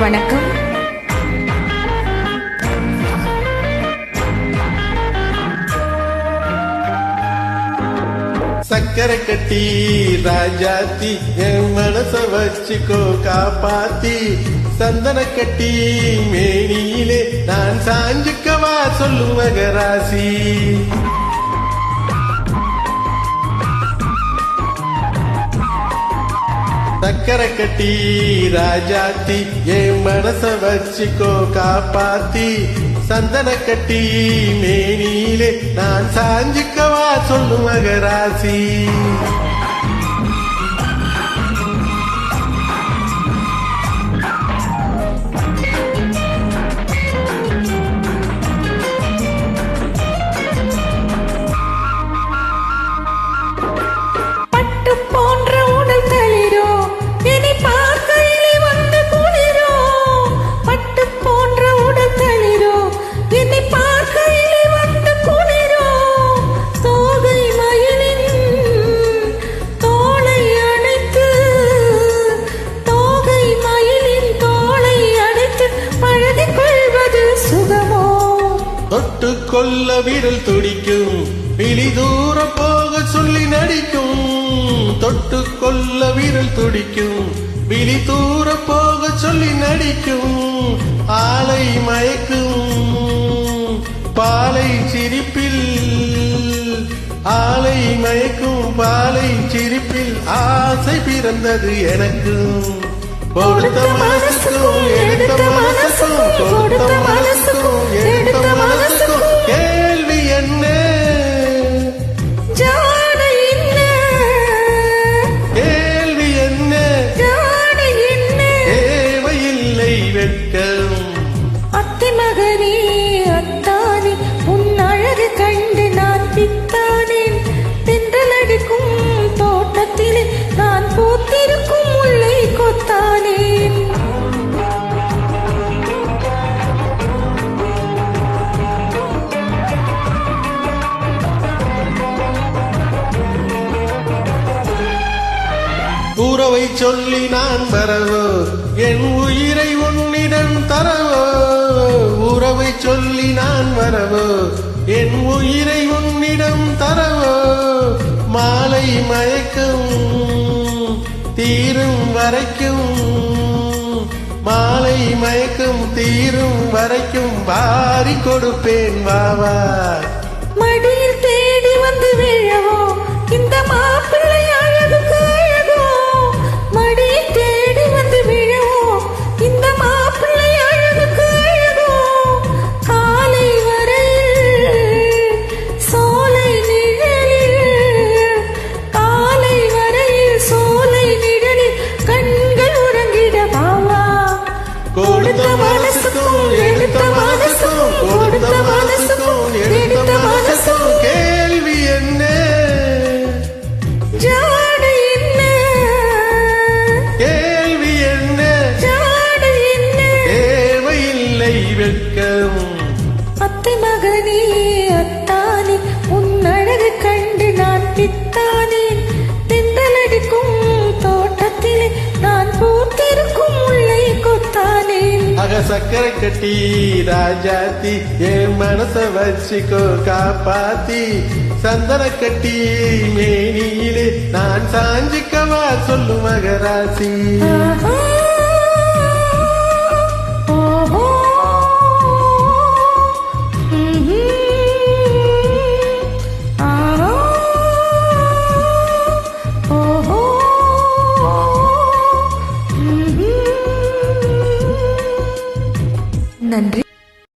வணக்கம். சக்கரை கட்டி ராஜாத்தி என் மனச வச்சுக்கோ காப்பாத்தி. சந்தன கட்டி மேனியிலே நான் சாஞ்சுக்கவா சொல்லும் மகராசி சக்கரை கட்டி ராஜாத்தி என் மனச வச்சுக்கோ காப்பாத்தி. சந்தன கட்டி மேனியிலே நான் சாஞ்சிக்கவா சொல்லும் மகராசி. கொல்ல விரல் துடிக்கும். விழி தூர போக சொல்லி நடிக்கும். தொட்டு கொல்ல விரல் துடிக்கும். விழி தூர போக சொல்லி நடிக்கும். ஆலை மயக்கும். பாலை சிரிப்பில் ஆலை மயக்கும். பாலை சிரிப்பில் ஆசை பிறந்தது எனக்கும். கொடுத்த மனசுக்கும் எடுத்த மனசுக்கும் கொடுத்த மனசு உறவை சொல்லி நான் வரவோ என் உயிரை உன்னிடம் தரவோ. உறவை சொல்லி நான் வரவோ என் உயிரை உன்னிடம் தரவோ. மாலை மயக்கம் தீரும் வரைக்கும் மாலை மயக்கம் தீரும் வரைக்கும் வாரி கொடுப்பேன் வாவா மடியில் தேடி வந்து விழவோ இந்த மாப்பிள்ளை கொத்தானேன் அக சக்கரை கட்டி ராஜாத்தி என் மனச வச்சுக்கோ காப்பாத்தி சந்தன கட்டி மேனியிலே நான் சாஞ்சிக்கவா சொல்லு மகராசி